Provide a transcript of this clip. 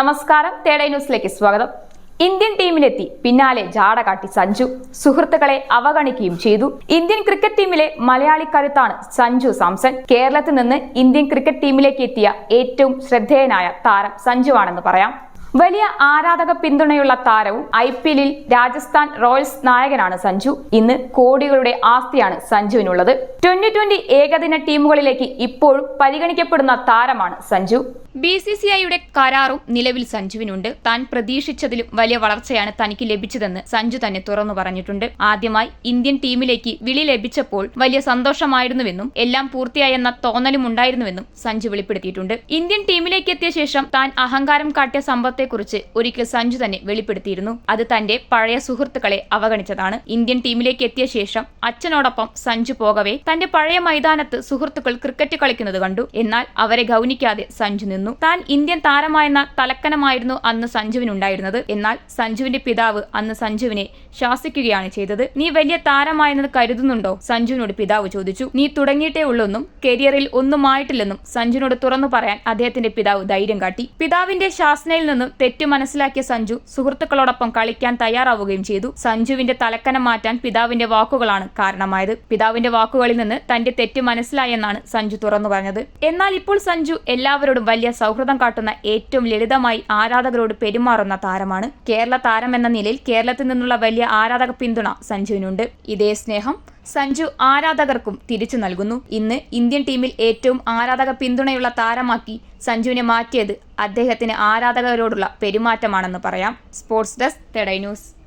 നമസ്കാരം. തേടൈ ന്യൂസിലേക്ക് സ്വാഗതം. ഇന്ത്യൻ ടീമിലെത്തി. പിന്നാലെ ജാട കാട്ടി സഞ്ജു. സുഹൃത്തുക്കളെ അവഗണിക്കുകയും ചെയ്തു. ഇന്ത്യൻ ക്രിക്കറ്റ് ടീമിലെ മലയാളി കരുത്താണ് സഞ്ജു സാംസൺ. കേരളത്തിൽ നിന്ന് ഇന്ത്യൻ ക്രിക്കറ്റ് ടീമിലേക്ക് എത്തിയ ഏറ്റവും ശ്രദ്ധേയനായ താരം സഞ്ജുവാണെന്ന് പറയാം. വലിയ ആരാധക പിന്തുണയുള്ള താരവും ഐ പി എല്ലിൽ രാജസ്ഥാൻ റോയൽസ് നായകനാണ് സഞ്ജു. ഇന്ന് കോടികളുടെ ആസ്തിയാണ് സഞ്ജുവിനുള്ളത്. ട്വന്റി ട്വന്റി ഏകദിന ടീമുകളിലേക്ക് ഇപ്പോഴും പരിഗണിക്കപ്പെടുന്ന താരമാണ് സഞ്ജു. ബി സി സി ഐയുടെ കരാറും നിലവിൽ സഞ്ജുവിനുണ്ട്. താൻ പ്രതീക്ഷിച്ചതിലും വലിയ വളർച്ചയാണ് തനിക്ക് ലഭിച്ചതെന്ന് സഞ്ജു തന്നെ തുറന്നു പറഞ്ഞിട്ടുണ്ട്. ആദ്യമായി ഇന്ത്യൻ ടീമിലേക്ക് വിളി ലഭിച്ചപ്പോൾ വലിയ സന്തോഷമായിരുന്നുവെന്നും എല്ലാം പൂർത്തിയായെന്ന തോന്നലും ഉണ്ടായിരുന്നുവെന്നും സഞ്ജു വെളിപ്പെടുത്തിയിട്ടുണ്ട്. ഇന്ത്യൻ ടീമിലേക്ക് എത്തിയ ശേഷം താൻ അഹങ്കാരം കാട്ടിയ സമ്പത്തെക്കുറിച്ച് ഒരിക്കൽ സഞ്ജു തന്നെ വെളിപ്പെടുത്തിയിരുന്നു. അത് തന്റെ പഴയ സുഹൃത്തുക്കളെ അവഗണിച്ചതാണ്. ഇന്ത്യൻ ടീമിലേക്ക് എത്തിയ ശേഷം അച്ഛനോടൊപ്പം സഞ്ജു പോകവേ തന്റെ പഴയ മൈതാനത്ത് സുഹൃത്തുക്കൾ ക്രിക്കറ്റ് കളിക്കുന്നത് കണ്ടു. എന്നാൽ അവരെ ഗൗനിക്കാതെ സഞ്ജു നിന്നു. താൻ ഇന്ത്യൻ താരമായെന്ന തലക്കനമായിരുന്നു അന്ന് സഞ്ജുവിനുണ്ടായിരുന്നത്. എന്നാൽ സഞ്ജുവിന്റെ പിതാവ് അന്ന് സഞ്ജുവിനെ ശാസിക്കുകയാണ് ചെയ്തത്. നീ വലിയ താരമായെന്നത് കരുതുന്നുണ്ടോ? സഞ്ജുവിനോട് പിതാവ് ചോദിച്ചു. നീ തുടങ്ങിയിട്ടേ ഉള്ളൊന്നും കരിയറിൽ ഒന്നുമായിട്ടില്ലെന്നും സഞ്ജുവിനോട് തുറന്നു പറയാൻ അദ്ദേഹത്തിന്റെ പിതാവ് ധൈര്യം കാട്ടി. പിതാവിന്റെ ശാസനയിൽ നിന്നും തെറ്റു മനസ്സിലാക്കിയ സഞ്ജു സുഹൃത്തുക്കളോടൊപ്പം കളിക്കാൻ തയ്യാറാവുകയും ചെയ്തു. സഞ്ജുവിന്റെ തലക്കനം മാറ്റാൻ പിതാവിന്റെ വാക്കുകളാണ് കാരണമായത്. പിതാവിന്റെ വാക്കുകളിൽ നിന്ന് തന്റെ തെറ്റ് മനസ്സിലായെന്നാണ് സഞ്ജു തുറന്നു പറഞ്ഞത്. എന്നാൽ ഇപ്പോൾ സഞ്ജു എല്ലാവരോടും വലിയ സൗഹൃദം കാട്ടുന്ന ഏറ്റവും ലളിതമായി ആരാധകരോട് പെരുമാറുന്ന താരമാണ് കേരള താരം എന്ന നിലയിൽ കേരളത്തിൽ നിന്നുള്ള വലിയ ആരാധക പിന്തുണ സഞ്ജുവിനുണ്ട്. ഇതേ സ്നേഹം സഞ്ജു ആരാധകർക്കും തിരിച്ചു നൽകുന്നു. ഇന്ന് ഇന്ത്യൻ ടീമിൽ ഏറ്റവും ആരാധക പിന്തുണയുള്ള താരമാക്കി സഞ്ജുവിനെ മാറ്റിയത് അദ്ദേഹത്തിന് ആരാധകരോടുള്ള പെരുമാറ്റമാണെന്ന് പറയാം. സ്പോർട്സ് ഡെസ്ക് തെടൈ ന്യൂസ്.